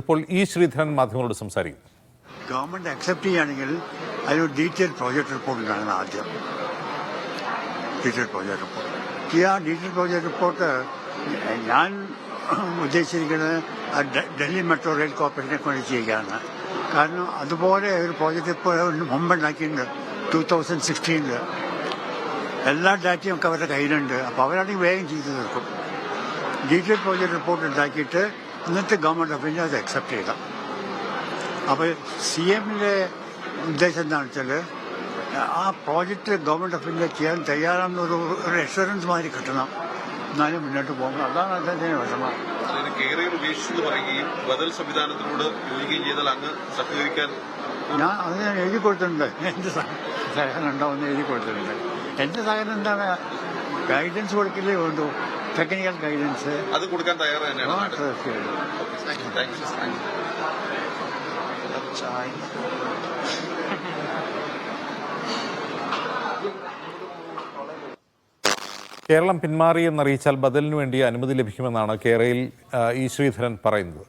ഇപ്പോൾ ഈ ശ്രീധരൻ മാധ്യമങ്ങളോട് സംസാരിക്കുന്നു. ഗവൺമെന്റ് അക്സെപ്റ്റ് ചെയ്യുകയാണെങ്കിൽ അതിനൊരു ഡീറ്റെയിൽ പ്രോജക്ട് റിപ്പോർട്ട് കാണുന്ന ആദ്യം. ഡീറ്റെയിൽ പ്രോജക്ട് റിപ്പോർട്ട് ഈ ആ ഡീറ്റെയിൽ പ്രോജക്ട് റിപ്പോർട്ട് ഞാൻ ഉദ്ദേശിച്ചിരിക്കുന്നത് ഡൽഹി മെട്രോ റെയിൽ കോർപ്പറേഷനെ കൊണ്ട് ചെയ്യുകയാണ്. കാരണം അതുപോലെ ഒരു പ്രോജക്റ്റ് ഇപ്പോൾ മുമ്പ് ഉണ്ടാക്കിയിട്ടുണ്ട് ടൂ തൗസൻഡ് സിക്സ്റ്റീനിൽ എല്ലാ ഡാറ്റയും ഒക്കെ അവരുടെ കയ്യിലുണ്ട്. അപ്പോൾ അവരാണെങ്കിൽ വേഗം ചെയ്തു തീർക്കും. ഡീറ്റെയിൽ പ്രോജക്ട് റിപ്പോർട്ട് ഉണ്ടാക്കിയിട്ട് എന്നിട്ട് ഗവൺമെന്റ് ഓഫ് ഇന്ത്യ അത് അക്സെപ്റ്റ് ചെയ്ത. അപ്പോൾ സി എമ്മിന്റെ ഉദ്ദേശം എന്താണെന്ന് വെച്ചാൽ ആ പ്രോജക്റ്റ് ഗവൺമെന്റ് ഓഫ് ഇന്ത്യ ചെയ്യാൻ തയ്യാറാണെന്നൊരു ഒരു എക്സ്പീരിയൻസ് മാതിരി കിട്ടണം. എന്നാലും മുന്നോട്ട് പോകുന്നത് അതാണ് അദ്ദേഹത്തിന് വിഷമം. അതിന് കേരയിൽ ഉപേക്ഷിച്ചെന്ന് പറയുകയും ബദൽ സംവിധാനത്തിനോട് യോജിക്കുകയും ചെയ്താൽ അങ്ങ് സഹകരിക്കാൻ ഞാൻ അത് ഞാൻ എഴുതി കൊടുത്തിട്ടുണ്ട്. എന്റെ സഹ- സഹകരണം ഉണ്ടാവുമെന്ന് എഴുതി കൊടുത്തിട്ടുണ്ട്. എന്റെ സഹകരണം എന്താണ്? ഗൈഡൻസ് കൊടുക്കില്ലേ? വേണ്ടു ടെക്നിക്കൽ ഗൈഡൻസ് അത് കൊടുക്കാൻ തയ്യാറ് തന്നെയാണ് കേരളം പിന്മാറിയെന്നറിയിച്ചാൽ ബദലിനു വേണ്ടി അനുമതി ലഭിക്കുമെന്നാണ് കേരളയിൽ ഈ ഇ ശ്രീധരൻ പറയുന്നത്.